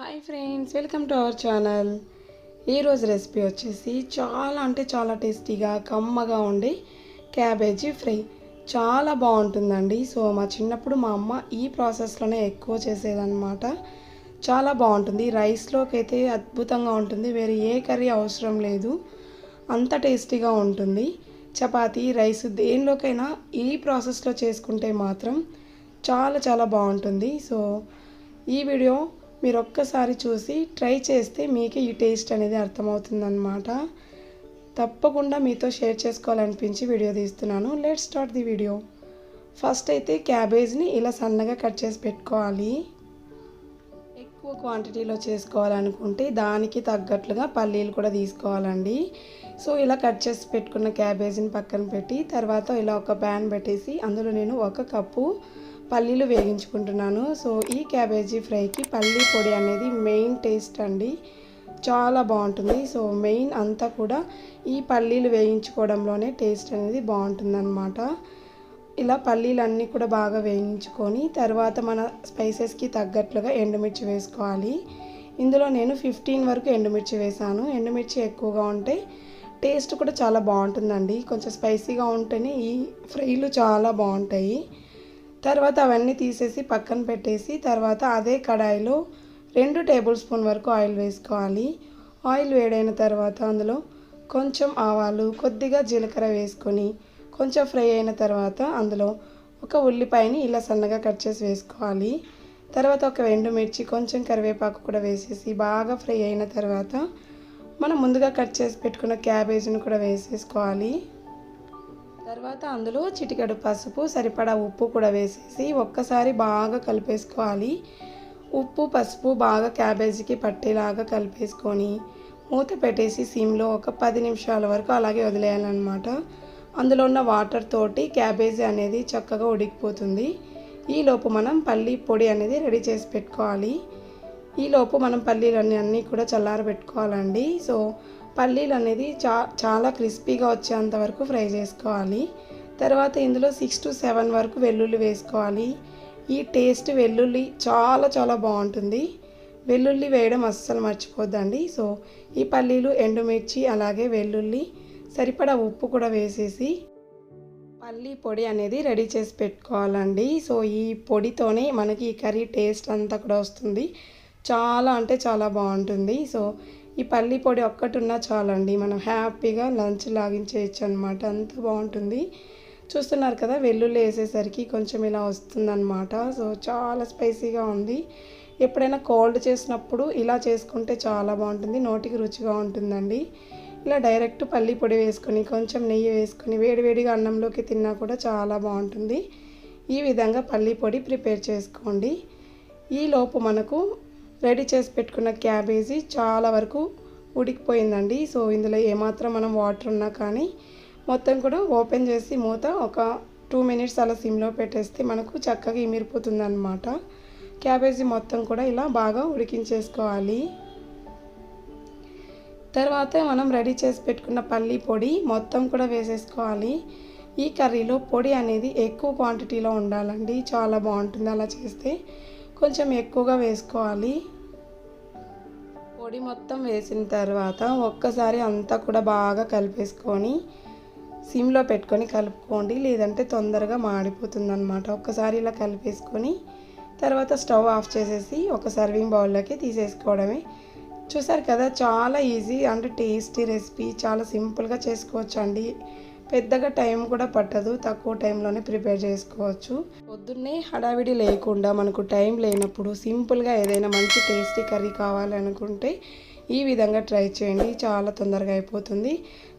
Hi friends welcome to our channel ఈరోజు recipe వచ్చేసి చాలా అంటే చాలా టేస్టీగా కమ్మగా ఉండే క్యాబేజీ ఫ్రై చాలా బాగుంటుందండి. సో మా చిన్నప్పుడు మా అమ్మ ఈ ప్రాసెస్లోనే ఎక్కువ చేసేదన్నమాట. చాలా బాగుంటుంది. రైస్లోకి అయితే అద్భుతంగా ఉంటుంది. వేరే ఏ కర్రీ అవసరం లేదు. అంత టేస్టీగా ఉంటుంది. చపాతీ రైస్ దేనిలోకైనా ఈ ప్రాసెస్లో చేసుకుంటే మాత్రం చాలా చాలా బాగుంటుంది. సో ఈ వీడియో మీరు ఒక్కసారి చూసి ట్రై చేస్తే మీకే ఈ టేస్ట్ అనేది అర్థమవుతుందన్నమాట. తప్పకుండా మీతో షేర్ చేసుకోవాలనిపించి వీడియో తీస్తున్నాను. Let start the video first అయితే క్యాబేజ్ని ఇలా సన్నగా కట్ చేసి పెట్టుకోవాలి. ఎక్కువ క్వాంటిటీలో చేసుకోవాలనుకుంటే దానికి తగ్గట్లుగా పల్లీలు కూడా తీసుకోవాలండి. సో ఇలా కట్ చేసి పెట్టుకున్న క్యాబేజీని పక్కన పెట్టి తర్వాత ఇలా ఒక ప్యాన్ పెట్టేసి అందులో నేను ఒక కప్పు పల్లీలు వేగించుకుంటున్నాను. సో ఈ క్యాబేజీ ఫ్రైకి పల్లీ పొడి అనేది మెయిన్ టేస్ట్ అండి. చాలా బాగుంటుంది. సో మెయిన్ అంతా కూడా ఈ పల్లీలు వేయించుకోవడంలోనే టేస్ట్ అనేది బాగుంటుందన్నమాట. ఇలా పల్లీలు అన్నీ కూడా బాగా వేయించుకొని తర్వాత మన స్పైసెస్కి తగ్గట్లుగా ఎండుమిర్చి వేసుకోవాలి. ఇందులో నేను ఫిఫ్టీన్ వరకు ఎండుమిర్చి వేసాను. ఎండుమిర్చి ఎక్కువగా ఉంటే టేస్ట్ కూడా చాలా బాగుంటుందండి. కొంచెం స్పైసీగా ఉంటేనే ఈ ఫ్రైలు చాలా బాగుంటాయి. తర్వాత అవన్నీ తీసేసి పక్కన పెట్టేసి తర్వాత అదే కడాయిలో రెండు టేబుల్ స్పూన్ వరకు ఆయిల్ వేసుకోవాలి. ఆయిల్ వేడైన తర్వాత అందులో కొంచెం ఆవాలు కొద్దిగా జీలకర్ర వేసుకొని కొంచెం ఫ్రై అయిన తర్వాత అందులో ఒక ఉల్లిపాయని ఇలా సన్నగా కట్ చేసి వేసుకోవాలి. తర్వాత ఒక ఎండుమిర్చి కొంచెం కరివేపాకు కూడా వేసేసి బాగా ఫ్రై అయిన తర్వాత మనం ముందుగా కట్ చేసి పెట్టుకున్న క్యాబేజీని కూడా వేసేసుకోవాలి. తర్వాత అందులో చిటికెడు పసుపు సరిపడా ఉప్పు కూడా వేసేసి ఒక్కసారి బాగా కలిపేసుకోవాలి. ఉప్పు పసుపు బాగా క్యాబేజీకి పట్టేలాగా కలిపేసుకొని మూత పెట్టేసి సిమ్లో ఒక పది నిమిషాల వరకు అలాగే వదిలేయాలన్నమాట. అందులో ఉన్న వాటర్ తోటి క్యాబేజీ అనేది చక్కగా ఉడికిపోతుంది. ఈలోపు మనం పల్లీ పొడి అనేది రెడీ చేసి పెట్టుకోవాలి. ఈలోపు మనం పల్లీలన్నీ అన్నీ కూడా చల్లారబెట్టుకోవాలండి సో పల్లీలు అనేది చా చాలా క్రిస్పీగా వచ్చేంత వరకు ఫ్రై చేసుకోవాలి. తర్వాత ఇందులో సిక్స్ టు సెవెన్ వరకు వెల్లుల్లి వేసుకోవాలి. ఈ టేస్ట్ వెల్లుల్లి చాలా చాలా బాగుంటుంది. వెల్లుల్లి వేయడం అస్సలు మర్చిపోద్దండి. సో ఈ పల్లీలు ఎండుమిర్చి అలాగే వెల్లుల్లి సరిపడా ఉప్పు కూడా వేసేసి పల్లీ పొడి అనేది రెడీ చేసి పెట్టుకోవాలండి. సో ఈ పొడితోనే మనకి ఈ కర్రీ టేస్ట్ అంతా కూడా వస్తుంది. చాలా అంటే చాలా బాగుంటుంది. సో ఈ పల్లి పొడి ఒక్కటి ఉన్నా చాలండి. మనం హ్యాపీగా లంచ్ లాగించేయచ్చు అనమాట అంత బాగుంటుంది. చూస్తున్నారు కదా వెల్లుల్లి వేసేసరికి కొంచెం ఇలా వస్తుందన్నమాట సో చాలా స్పైసీగా ఉంది. ఎప్పుడైనా కోల్డ్ చేసినప్పుడు ఇలా చేసుకుంటే చాలా బాగుంటుంది. నోటికి రుచిగా ఉంటుందండి. ఇలా డైరెక్ట్ పల్లి పొడి వేసుకొని కొంచెం నెయ్యి వేసుకొని వేడివేడిగా అన్నంలోకి తిన్నా కూడా చాలా బాగుంటుంది. ఈ విధంగా పల్లి పొడి ప్రిపేర్ చేసుకోండి. ఈలోపు మనకు రెడీ చేసి పెట్టుకున్న క్యాబేజీ చాలా వరకు ఉడికిపోయిందండి. సో ఇందులో ఏమాత్రం మనం వాటర్ ఉన్నా కానీ మొత్తం కూడా ఓపెన్ చేసి మూత ఒక టూ మినిట్స్ అలా సిమ్లో పెట్టేస్తే మనకు చక్కగా ఇమిరిపోతుంది అనమాట క్యాబేజీ మొత్తం కూడా ఇలా బాగా ఉడికించేసుకోవాలి. తర్వాత మనం రెడీ చేసి పెట్టుకున్న పల్లి పొడి మొత్తం కూడా వేసేసుకోవాలి. ఈ కర్రీలో పొడి అనేది ఎక్కువ క్వాంటిటీలో ఉండాలండి. చాలా బాగుంటుంది అలా చేస్తే. కొంచెం ఎక్కువగా వేసుకోవాలి. పొడి మొత్తం వేసిన తర్వాత ఒక్కసారి అంతా కూడా బాగా కలిపేసుకొని సిమ్లో పెట్టుకొని కలుపుకోండి. లేదంటే తొందరగా మాడిపోతుంది అనమాట ఒక్కసారి ఇలా కలిపేసుకొని తర్వాత స్టవ్ ఆఫ్ చేసేసి ఒక సర్వింగ్ బౌల్లోకి తీసేసుకోవడమే. చూసారు కదా చాలా ఈజీ అండ్ టేస్టీ రెసిపీ. చాలా సింపుల్గా చేసుకోవచ్చు అండి పెద్దగా టైం కూడా పట్టదు తక్కువ టైంలోనే ప్రిపేర్ చేసుకోవచ్చు. పొద్దున్నే హడావిడి లేకుండా మనకు టైం లేనప్పుడు సింపుల్గా ఏదైనా మంచి టేస్టీ కర్రీ కావాలనుకుంటే ఈ విధంగా ట్రై చేయండి చాలా తొందరగా అయిపోతుంది.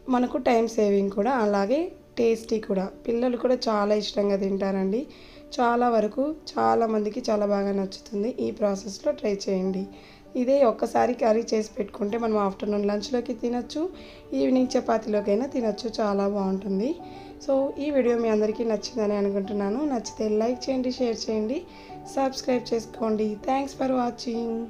మనకు టైం సేవింగ్ కూడా అలాగే టేస్టీ కూడా. పిల్లలు కూడా చాలా ఇష్టంగా తింటారండి. చాలా వరకు చాలామందికి చాలా బాగా నచ్చుతుంది. ఈ ప్రాసెస్లో ట్రై చేయండి. ఇదే ఒక్కసారి కర్రీ చేసి పెట్టుకుంటే మనం ఆఫ్టర్నూన్ లంచ్లోకి తినచ్చు ఈవినింగ్ చపాతీలోకైనా తినచ్చు చాలా బాగుంటుంది. సో ఈ వీడియో మీ అందరికీ నచ్చిందని అనుకుంటున్నాను. నచ్చితే లైక్ చేయండి షేర్ చేయండి సబ్స్క్రైబ్ చేసుకోండి. Thanks for watching.